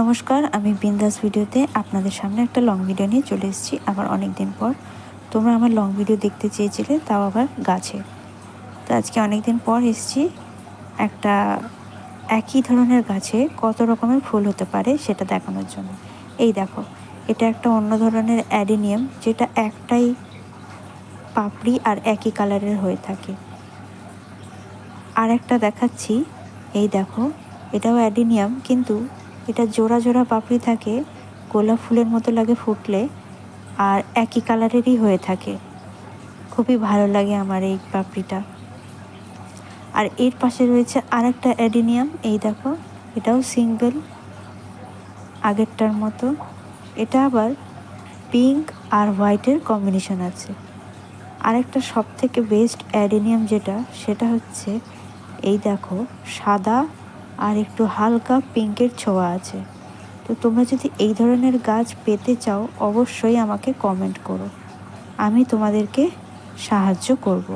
নমস্কার, আমি বিন্দাস ভিডিওতে আপনাদের সামনে একটা লং ভিডিও নিয়ে চলে এসেছি, আবার অনেক দিন পর। তোমরা আমার লং ভিডিও দেখতে চেয়েছিলে, তাও আবার গাছে। তো আজকে অনেক দিন পর এসেছি, একটা একই ধরনের গাছে কত রকমের ফুল হতে পারে সেটা দেখানোর জন্য। এই দেখো, এটা একটা অন্য ধরনের অ্যাডিনিয়াম, যেটা একটাই পাপড়ি আর একই কালারের হয়ে থাকে। আর একটা দেখাচ্ছি, এই দেখো, এটাও অ্যাডিনিয়াম, কিন্তু এটা জোড়া জোড়া পাপড়ি থাকে, গোলাপ ফুলের মতো লাগে ফুটলে, আর একই কালারেরই হয়ে থাকে। খুবই ভালো লাগে আমার এই পাপড়িটা। আর এর পাশে রয়েছে আরেকটা অ্যাডিনিয়াম, এই দেখো, এটাও সিঙ্গেল, আগেরটার মতো। এটা আবার পিঙ্ক আর হোয়াইটের কম্বিনেশন আছে। আরেকটা সব থেকে বেস্ট অ্যাডিনিয়াম যেটা, সেটা হচ্ছে, এই দেখো, সাদা আর একটু হালকা পিঙ্কের ছোঁয়া আছে তো তোমরা যদি এই ধরনের গাছ পেতে চাও, অবশ্যই আমাকে কমেন্ট করো আমি তোমাদেরকে সাহায্য করব।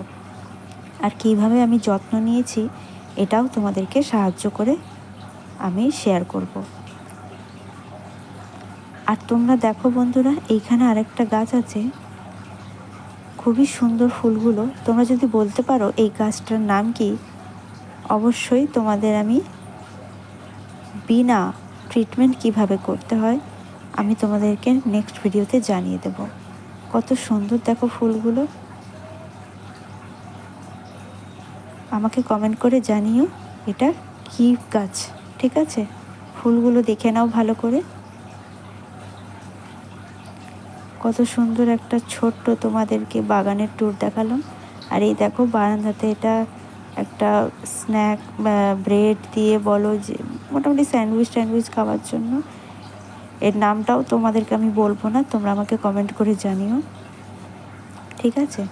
আর কীভাবে আমি যত্ন নিয়েছি, এটাও তোমাদেরকে সাহায্য করে আমি শেয়ার করব। আর তোমরা দেখো বন্ধুরা, এইখানে আরেকটা গাছ আছে খুবই সুন্দর ফুলগুলো তোমরা যদি বলতে পারো এই গাছটার নাম কি, অবশ্যই তোমাদের আমি বিনা ট্রিটমেন্ট কীভাবে করতে হয়, আমি তোমাদেরকে নেক্সট ভিডিওতে জানিয়ে দেব। কত সুন্দর দেখো ফুলগুলো। আমাকে কমেন্ট করে জানিও এটা কি গাছ, ঠিক আছে? ফুলগুলো দেখে নাও ভালো করে। কত সুন্দর একটা ছোট্ট তোমাদেরকে বাগানের ট্যুর দেখালাম। আর এই দেখো বারান্দাতে এটা একটা স্ন্যাক ব্রেড দিয়ে বলো যে, মোটামুটি স্যান্ডউইচ ট্যান্ডউইচ খাওয়ার জন্য। এর নামটাও তোমাদেরকে আমি বলব না, তোমরা আমাকে কমেন্ট করে জানিও। ঠিক আছে?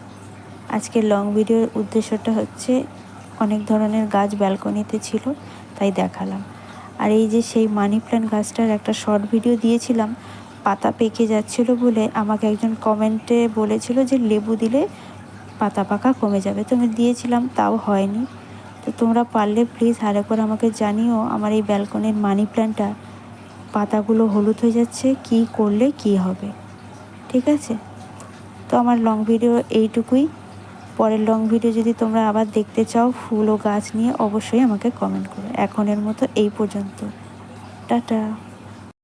আজকের লং ভিডিওর উদ্দেশ্যটা হচ্ছে, অনেক ধরনের গাছ ব্যালকনিতে ছিল, তাই দেখালাম। আর এই যে সেই মানি প্ল্যান্ট গাছটার একটা শর্ট ভিডিও দিয়েছিলাম, পাতা পেকে যাচ্ছিল বলে আমাকে একজন কমেন্টে বলেছিল যে, লেবু দিলে পাতা পাকা কমে যাবে। তো আমি দিয়েছিলাম, তাও হয়নি। তো তোমরা পারলে প্লিজ আরেকবার আমাকে জানিও আমার এই ব্যালকনির মানি প্ল্যান্টটা পাতাগুলো হলুদ হয়ে যাচ্ছে, কি করলে কি হবে? ঠিক আছে? তো আমার লং ভিডিও এইটুকুই। পরের লং ভিডিও যদি তোমরা আবার দেখতে চাও ফুল ও গাছ নিয়ে, অবশ্যই আমাকে কমেন্ট করো। এখনের মতো এই পর্যন্ত। টাটা।